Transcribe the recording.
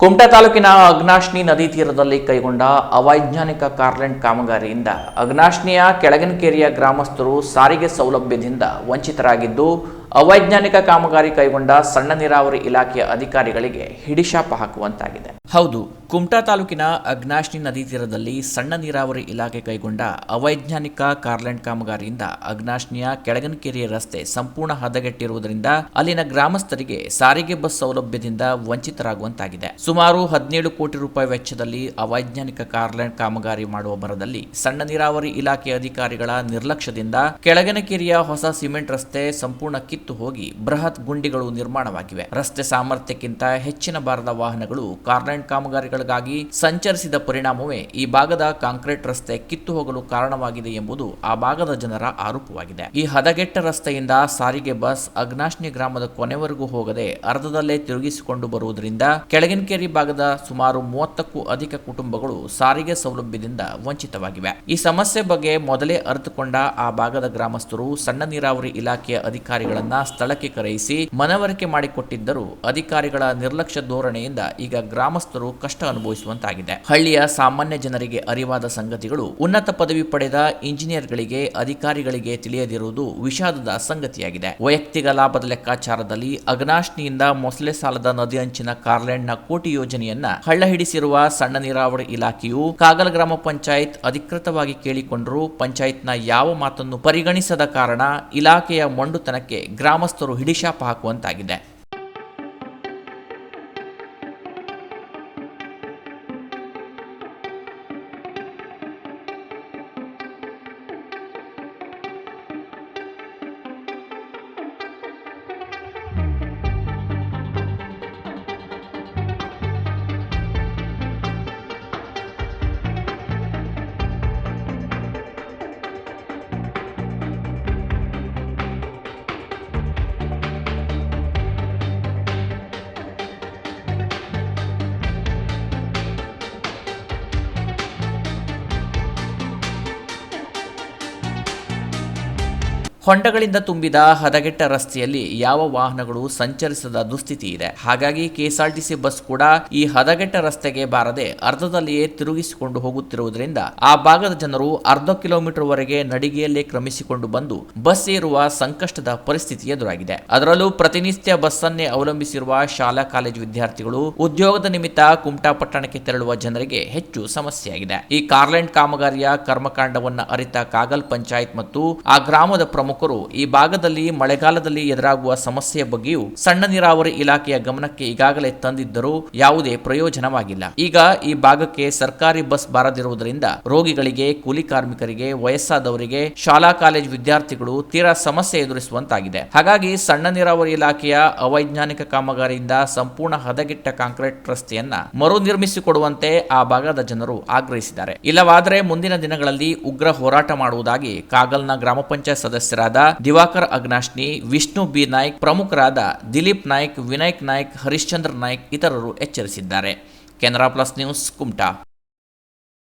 ಕುಮಟಾ ತಾಲೂಕಿನ ಅಗ್ನಾಶ್ನಿ ನದಿ ತೀರದಲ್ಲಿ ಕೈಗೊಂಡ ಅವೈಜ್ಞಾನಿಕ ಕಾರ್ಲೆಂಡ್ ಕಾಮಗಾರಿಯಿಂದ ಅಗ್ನಾಶ್ನಿಯ ಕೆಳಗನಕೇರಿಯ ಗ್ರಾಮಸ್ಥರು ಸಾರಿಗೆ ಸೌಲಭ್ಯದಿಂದ ವಂಚಿತರಾಗಿದ್ದು, ಅವೈಜ್ಞಾನಿಕ ಕಾಮಗಾರಿ ಕೈಗೊಂಡ ಸಣ್ಣ ನೀರಾವರಿ ಇಲಾಖೆಯ ಅಧಿಕಾರಿಗಳಿಗೆ ಹಿಡಿಶಾಪ ಹಾಕುವಂತಾಗಿದೆ. ಹೌದು. ಕುಮಟಾ ತಾಲೂಕಿನ ಅಗ್ನಾಶ್ನಿ ನದಿ ತೀರದಲ್ಲಿ ಸಣ್ಣ ನೀರಾವರಿ ಇಲಾಖೆ ಕೈಗೊಂಡ ಅವೈಜ್ಞಾನಿಕ ಕಾರ್ಲೆಂಡ್ ಕಾಮಗಾರಿಯಿಂದ ಅಗ್ನಾಶ್ನಿಯ ಕೆಳಗನಕೆರೆಯ ರಸ್ತೆ ಸಂಪೂರ್ಣ ಹದಗೆಟ್ಟಿರುವುದರಿಂದ ಅಲ್ಲಿನ ಗ್ರಾಮಸ್ಥರಿಗೆ ಸಾರಿಗೆ ಬಸ್ ಸೌಲಭ್ಯದಿಂದ ವಂಚಿತರಾಗುವಂತಾಗಿದೆ. ಸುಮಾರು ಹದಿನೇಳು ಕೋಟಿ ರೂಪಾಯಿ ವೆಚ್ಚದಲ್ಲಿ ಅವೈಜ್ಞಾನಿಕ ಕಾರ್ಲೆಂಡ್ ಕಾಮಗಾರಿ ಮಾಡುವ ಭರದಲ್ಲಿ ಸಣ್ಣ ನೀರಾವರಿ ಇಲಾಖೆ ಅಧಿಕಾರಿಗಳ ನಿರ್ಲಕ್ಷ್ಯದಿಂದ ಕೆಳಗನಕೆರೆಯ ಹೊಸ ಸಿಮೆಂಟ್ ರಸ್ತೆ ಸಂಪೂರ್ಣ ಕಿತ್ತು ಹೋಗಿ ಬೃಹತ್ ಗುಂಡಿಗಳು ನಿರ್ಮಾಣವಾಗಿವೆ. ರಸ್ತೆ ಸಾಮರ್ಥ್ಯಕ್ಕಿಂತ ಹೆಚ್ಚಿನ ಭಾರದ ವಾಹನಗಳು ಕಾರ್ಲೆಂಟ್ ಕಾಮಗಾರಿಗಳಿಗಾಗಿ ಸಂಚರಿಸಿದ ಪರಿಣಾಮವೇ ಈ ಭಾಗದ ಕಾಂಕ್ರೀಟ್ ರಸ್ತೆ ಕಿತ್ತು ಹೋಗಲು ಕಾರಣವಾಗಿದೆ ಎಂಬುದು ಆ ಭಾಗದ ಜನರ ಆರೋಪವಾಗಿದೆ. ಈ ಹದಗೆಟ್ಟ ರಸ್ತೆಯಿಂದ ಸಾರಿಗೆ ಬಸ್ ಅಗ್ನಾಶ್ನಿ ಗ್ರಾಮದ ಕೊನೆವರೆಗೂ ಹೋಗದೆ ಅರ್ಧದಲ್ಲೇ ತಿರುಗಿಸಿಕೊಂಡು ಬರುವುದರಿಂದ ಕೆಳಗಿನಕೇರಿ ಭಾಗದ ಸುಮಾರು ಮೂವತ್ತಕ್ಕೂ ಅಧಿಕ ಕುಟುಂಬಗಳು ಸಾರಿಗೆ ಸೌಲಭ್ಯದಿಂದ ವಂಚಿತವಾಗಿವೆ. ಈ ಸಮಸ್ಯೆ ಬಗ್ಗೆ ಮೊದಲೇ ಅರಿತುಕೊಂಡ ಆ ಭಾಗದ ಗ್ರಾಮಸ್ಥರು ಸಣ್ಣ ನೀರಾವರಿ ಇಲಾಖೆಯ ಅಧಿಕಾರಿಗಳನ್ನ ಸ್ಥಳಕ್ಕೆ ಕರೆಯಿಸಿ ಮನವರಿಕೆ ಮಾಡಿಕೊಟ್ಟಿದ್ದರೂ ಅಧಿಕಾರಿಗಳ ನಿರ್ಲಕ್ಷ್ಯ ಧೋರಣೆಯಿಂದ ಈಗ ಗ್ರಾಮಸ್ಥರು ಕಷ್ಟ ಅನುಭವಿಸುವಂತಾಗಿದೆ. ಹಳ್ಳಿಯ ಸಾಮಾನ್ಯ ಜನರಿಗೆ ಅರಿವಾದ ಸಂಗತಿಗಳು, ಉನ್ನತ ಪದವಿ ಪಡೆದ ಇಂಜಿನಿಯರ್ಗಳಿಗೆ, ಅಧಿಕಾರಿಗಳಿಗೆ ತಿಳಿಯದಿರುವುದು ವಿಷಾದದ ಸಂಗತಿಯಾಗಿದೆ. ವೈಯಕ್ತಿಕ ಲಾಭದ ಲೆಕ್ಕಾಚಾರದಲ್ಲಿ ಅಗ್ನಾಶ್ನಿಯಿಂದ ಮೊಸಳೆ ಸಾಲದ ನದಿ ಅಂಚಿನ ಕಾರ್ಲೆಂಡ್ನ ಕೋಟಿ ಯೋಜನೆಯನ್ನ ಹಳ್ಳ ಹಿಡಿಸಿರುವ ಸಣ್ಣ ನೀರಾವರಿ ಇಲಾಖೆಯು ಕಾಗಲ ಗ್ರಾಮ ಪಂಚಾಯತ್ ಅಧಿಕೃತವಾಗಿ ಕೇಳಿಕೊಂಡರೂ, ಪಂಚಾಯತ್ನ ಯಾವ ಮಾತನ್ನು ಪರಿಗಣಿಸದ ಕಾರಣ ಇಲಾಖೆಯ ಮೊಂಡುತನಕ್ಕೆ ಗ್ರಾಮಸ್ಥರು ಹಿಡಿಶಾಪ ಹಾಕುವಂತಾಗಿದೆ. ಹೊಂಡಗಳಿಂದ ತುಂಬಿದ ಹದಗೆಟ್ಟ ರಸ್ತೆಯಲ್ಲಿ ಯಾವ ವಾಹನಗಳು ಸಂಚರಿಸದ ದುಸ್ಥಿತಿ ಇದೆ. ಹಾಗಾಗಿ ಕೆಎಸ್ಆರ್ಟಿಸಿ ಬಸ್ ಕೂಡ ಈ ಹದಗೆಟ್ಟ ರಸ್ತೆಗೆ ಬಾರದೆ ಅರ್ಧದಲ್ಲಿಯೇ ತಿರುಗಿಸಿಕೊಂಡು ಹೋಗುತ್ತಿರುವುದರಿಂದ ಆ ಭಾಗದ ಜನರು ಅರ್ಧ ಕಿಲೋಮೀಟರ್ ವರೆಗೆ ನಡಿಗೆಯಲ್ಲೇ ಕ್ರಮಿಸಿಕೊಂಡು ಬಂದು ಬಸ್ ಏರುವ ಸಂಕಷ್ಟದ ಪರಿಸ್ಥಿತಿ ಎದುರಾಗಿದೆ. ಅದರಲ್ಲೂ ಪ್ರತಿನಿತ್ಯ ಬಸ್ ಅನ್ನೇ ಅವಲಂಬಿಸಿರುವ ಶಾಲಾ ಕಾಲೇಜು ವಿದ್ಯಾರ್ಥಿಗಳು ಉದ್ಯೋಗದ ನಿಮಿತ್ತ ಕುಮಟಾ ಪಟ್ಟಣಕ್ಕೆ ತೆರಳುವ ಜನರಿಗೆ ಹೆಚ್ಚು ಸಮಸ್ಯೆಯಾಗಿದೆ. ಈ ಕಾರ್ಲೆಂಡ್ ಕಾಮಗಾರಿಯ ಕರ್ಮಕಾಂಡವನ್ನ ಅರಿತ ಕಾಗಲ್ ಪಂಚಾಯತ್ ಮತ್ತು ಆ ಗ್ರಾಮದ ಪ್ರಮುಖರು ಈ ಭಾಗದಲ್ಲಿ ಮಳೆಗಾಲದಲ್ಲಿ ಎದುರಾಗುವ ಸಮಸ್ಯೆಯ ಬಗ್ಗೆಯೂ ಸಣ್ಣ ನೀರಾವರಿ ಇಲಾಖೆಯ ಗಮನಕ್ಕೆ ಈಗಾಗಲೇ ತಂದಿದ್ದರೂ ಯಾವುದೇ ಪ್ರಯೋಜನವಾಗಿಲ್ಲ. ಈಗ ಈ ಭಾಗಕ್ಕೆ ಸರ್ಕಾರಿ ಬಸ್ ಬಾರದಿರುವುದರಿಂದ ರೋಗಿಗಳಿಗೆ, ಕೂಲಿ ಕಾರ್ಮಿಕರಿಗೆ, ವಯಸ್ಸಾದವರಿಗೆ, ಶಾಲಾ ಕಾಲೇಜು ವಿದ್ಯಾರ್ಥಿಗಳು ತೀರಾ ಸಮಸ್ಯೆ ಎದುರಿಸುವಂತಾಗಿದೆ. ಹಾಗಾಗಿ ಸಣ್ಣ ನೀರಾವರಿ ಇಲಾಖೆಯ ಅವೈಜ್ಞಾನಿಕ ಕಾಮಗಾರಿಯಿಂದ ಸಂಪೂರ್ಣ ಹದಗೆಟ್ಟ ಕಾಂಕ್ರೀಟ್ ರಸ್ತೆಯನ್ನ ಮರು ನಿರ್ಮಿಸಿಕೊಡುವಂತೆ ಆ ಭಾಗದ ಜನರು ಆಗ್ರಹಿಸಿದ್ದಾರೆ. ಇಲ್ಲವಾದರೆ ಮುಂದಿನ ದಿನಗಳಲ್ಲಿ ಉಗ್ರ ಹೋರಾಟ ಮಾಡುವುದಾಗಿ ಕಾಗಲ್ನ ಗ್ರಾಮ ಪಂಚಾಯತ್ ಸದಸ್ಯರಾದ ದಿವಾಕರ್ ಅಗ್ನಾಶ್ನಿ, ವಿಷ್ಣು ಬಿ. ನಾಯ್ಕ್, ಪ್ರಮುಖರಾದ ದಿಲೀಪ್ ನಾಯ್ಕ್, ವಿನಾಯಕ್ ನಾಯ್ಕ್, ಹರಿಶ್ಚಂದ್ರ ನಾಯ್ಕ್ ಇತರರು ಎಚ್ಚರಿಸಿದ್ದಾರೆ. Canara plus news Kumta.